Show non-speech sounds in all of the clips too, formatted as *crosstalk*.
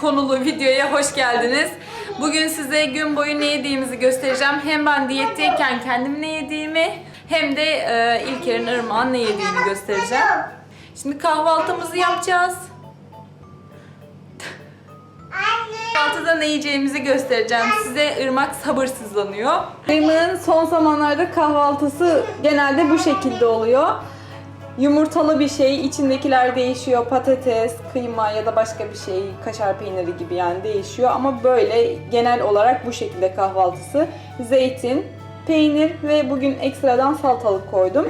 konulu videoya hoş geldiniz. Bugün size gün boyu ne yediğimizi göstereceğim. Hem ben diyetteyken kendim ne yediğimi hem de e, İlker'in Irmak'ın ne yediğini göstereceğim. Şimdi kahvaltımızı yapacağız. Kahvaltıda ne yiyeceğimizi göstereceğim. Size Irmak sabırsızlanıyor. Irmak'ın son zamanlarda kahvaltısı genelde bu şekilde oluyor. Yumurtalı bir şey, içindekiler değişiyor. Patates, kıyma ya da başka bir şey, kaşar peyniri gibi yani değişiyor. Ama böyle genel olarak bu şekilde kahvaltısı. Zeytin, peynir ve bugün ekstradan salatalık koydum.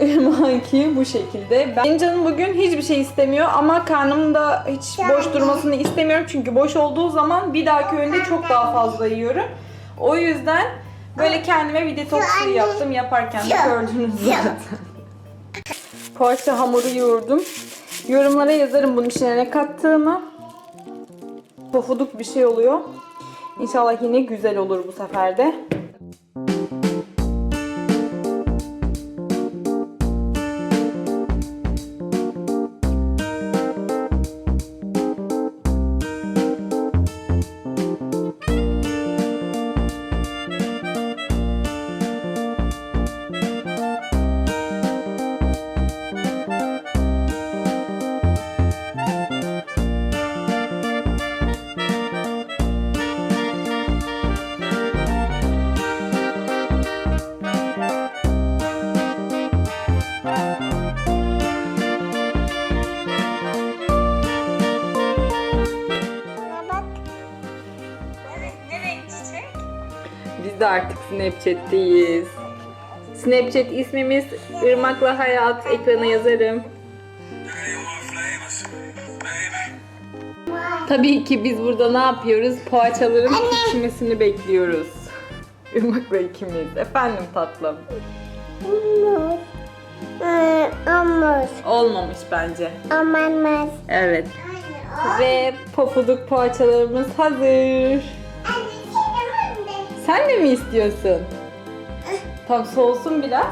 Irmak'ınki bu şekilde. Ben, canım bugün hiçbir şey istemiyor ama karnımda hiç boş durmasını istemiyorum. Çünkü boş olduğu zaman bir dahaki öğünde çok daha fazla yiyorum. O yüzden böyle kendime bir detoks yaptım. Yaparken de gördünüz zaten. Poğaça hamuru yoğurdum. Yorumlara yazarım bunun içine ne kattığımı. Pofuduk bir şey oluyor. İnşallah yine güzel olur bu sefer de. Biz de artık Snapchat'teyiz. Snapchat ismimiz Irmak'la Hayat. Ekrana yazarım. Tabii ki biz burada ne yapıyoruz? Poğaçaların pişmesini bekliyoruz. Irmak'la ikimiz. Efendim tatlım. Olmaz. Olmamış bence. Olmaz. Evet. Ve pofuduk poğaçalarımız hazır. Sen de mi istiyorsun? Tam soğusun biraz.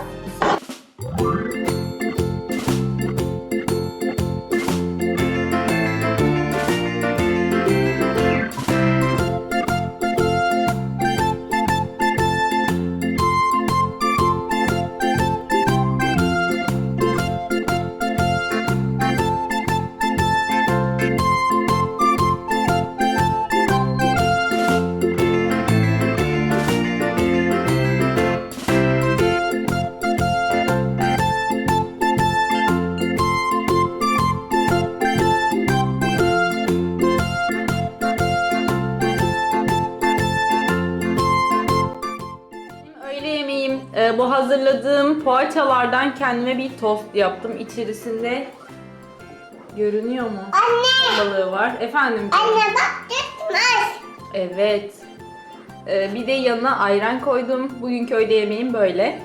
Hazırladığım poğaçalardan kendime bir tost yaptım. İçerisinde görünüyor mu? Anne. Balığı var. Efendim. Anne bak gitmez. Evet. E, bir de yanına ayran koydum. Bugünkü öğle yemeğim böyle.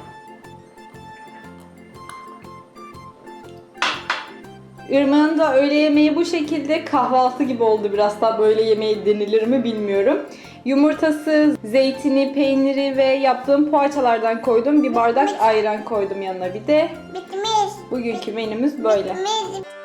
Irmak'ın da öğle yemeği bu şekilde kahvaltı gibi oldu biraz daha böyle yemeği denilir mi bilmiyorum. Yumurtası, zeytini, peyniri ve yaptığım poğaçalardan koydum. Bir bardak ayran koydum yanına bir de. Bitmiş. Bugünkü menümüz böyle. Bitmiş.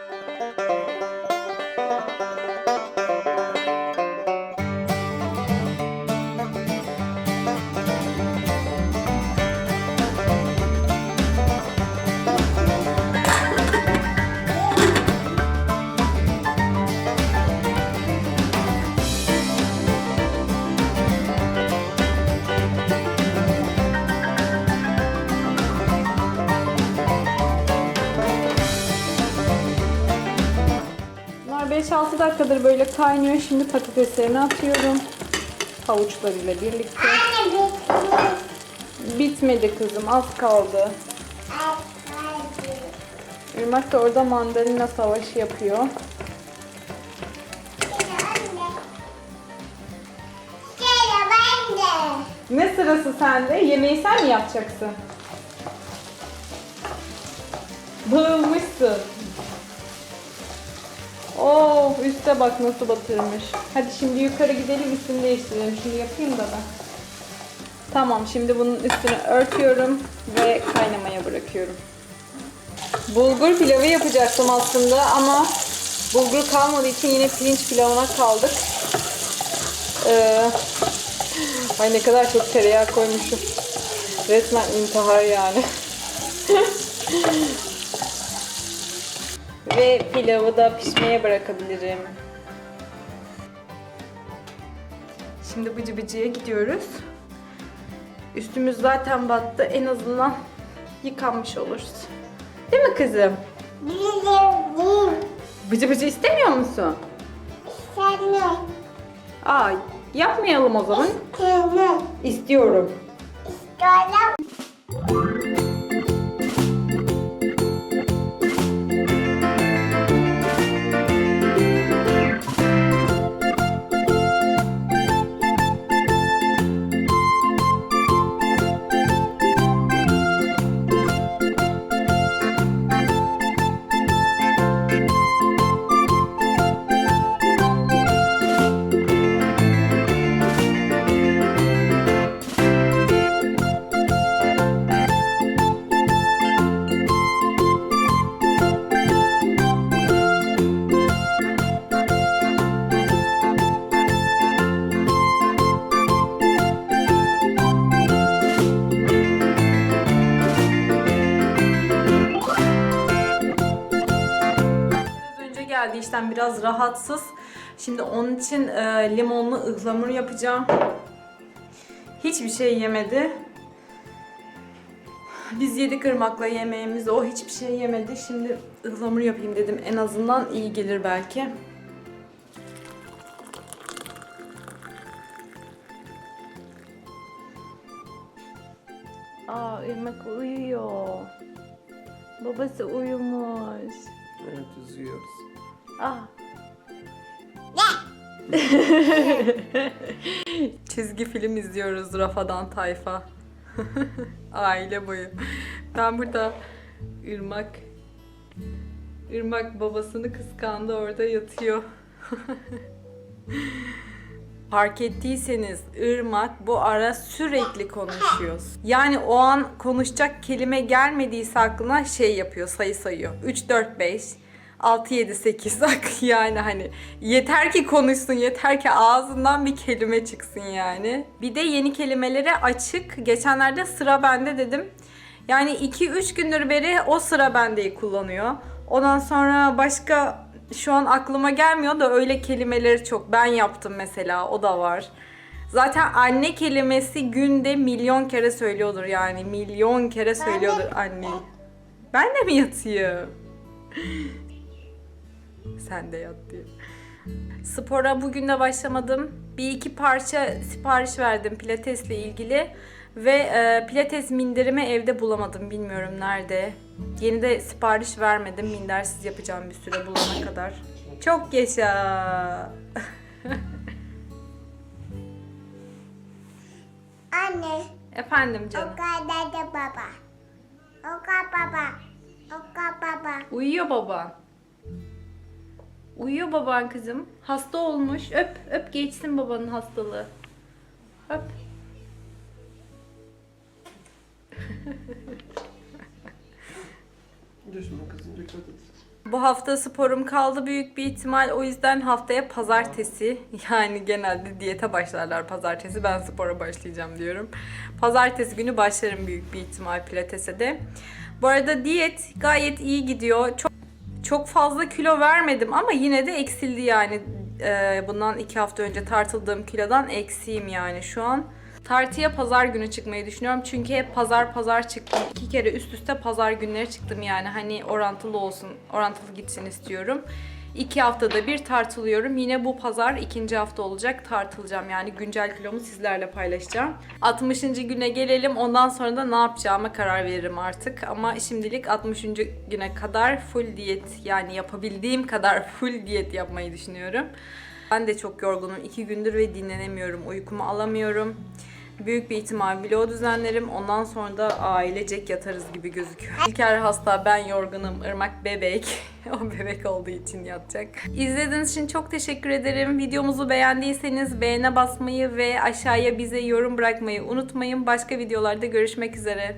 5-6 dakikadır böyle kaynıyor. Şimdi patateslerini atıyorum. Havuçlarıyla birlikte. Anne bitmiş. Bitmedi kızım az kaldı. Irmak da orada mandalina savaşı yapıyor. Ne sırası sende? Yemeği sen mi yapacaksın? Dağılmışsın. Oo, üste bak nasıl batırmış. Hadi şimdi yukarı gidelim üstünü değiştirelim. Şimdi yapayım da ben. Tamam şimdi bunun üstünü örtüyorum ve kaynamaya bırakıyorum. Bulgur pilavı yapacaktım aslında ama Bulgur kalmadığı için yine pirinç pilavına kaldık. Ee, ay ne kadar çok tereyağı koymuşum. Resmen intihar yani. *laughs* Ve pilavı da pişmeye bırakabilirim. Şimdi bıcı bıcıya gidiyoruz. Üstümüz zaten battı. En azından yıkanmış oluruz. Değil mi kızım? Bıcı bıcı istemiyor musun? Seni. Aa, yapmayalım o zaman. Seni. İstiyorum. İstiyorum. Geldi işten biraz rahatsız. Şimdi onun için e, limonlu ıhlamur yapacağım. Hiçbir şey yemedi. Biz yedik ırmakla yemeğimizi. O hiçbir şey yemedi. Şimdi ıhlamur yapayım dedim. En azından iyi gelir belki. Aa ırmak uyuyor. Babası uyumuş. Evet üzüyoruz. Ah. *laughs* Çizgi film izliyoruz Rafadan Tayfa. *laughs* Aile boyu. Ben burada Irmak Irmak babasını kıskandı orada yatıyor. *laughs* Fark ettiyseniz Irmak bu ara sürekli konuşuyor. Yani o an konuşacak kelime gelmediyse aklına şey yapıyor, sayı sayıyor. 3, 4, 5, 6, 7, 8 yani hani yeter ki konuşsun, yeter ki ağzından bir kelime çıksın yani. Bir de yeni kelimelere açık. Geçenlerde sıra bende dedim. Yani 2-3 gündür beri o sıra bendeyi kullanıyor. Ondan sonra başka şu an aklıma gelmiyor da öyle kelimeleri çok. Ben yaptım mesela o da var. Zaten anne kelimesi günde milyon kere söylüyordur yani. Milyon kere söylüyordur anne. Ben de mi yatayım? *laughs* Sen de yat diyor. Spora bugün de başlamadım. Bir iki parça sipariş verdim pilatesle ilgili. Ve e, pilates minderimi evde bulamadım. Bilmiyorum nerede. Yeni de sipariş vermedim. Mindersiz yapacağım bir süre bulana kadar. Çok yaşa. *laughs* Anne. Efendim canım. O kadar da baba. O kadar baba. O kadar baba. Uyuyor baban. Uyuyor baban kızım. Hasta olmuş. Öp, öp geçsin babanın hastalığı. Öp. Düşme kızım dikkat et. Bu hafta sporum kaldı büyük bir ihtimal. O yüzden haftaya pazartesi yani genelde diyete başlarlar pazartesi. Ben spora başlayacağım diyorum. Pazartesi günü başlarım büyük bir ihtimal pilatese de. Bu arada diyet gayet iyi gidiyor. Çok çok fazla kilo vermedim ama yine de eksildi yani. Ee, bundan iki hafta önce tartıldığım kilodan eksiğim yani şu an. Tartıya pazar günü çıkmayı düşünüyorum. Çünkü hep pazar pazar çıktım. İki kere üst üste pazar günleri çıktım yani. Hani orantılı olsun, orantılı gitsin istiyorum. İki haftada bir tartılıyorum. Yine bu pazar ikinci hafta olacak. Tartılacağım yani güncel kilomu sizlerle paylaşacağım. 60. güne gelelim. Ondan sonra da ne yapacağıma karar veririm artık. Ama şimdilik 60. güne kadar full diyet yani yapabildiğim kadar full diyet yapmayı düşünüyorum. Ben de çok yorgunum. iki gündür ve dinlenemiyorum. Uykumu alamıyorum. Büyük bir ihtimal vlog düzenlerim. Ondan sonra da ailecek yatarız gibi gözüküyor. İlker hasta, ben yorgunum. Irmak bebek. *laughs* o bebek olduğu için yatacak. İzlediğiniz için çok teşekkür ederim. Videomuzu beğendiyseniz beğene basmayı ve aşağıya bize yorum bırakmayı unutmayın. Başka videolarda görüşmek üzere.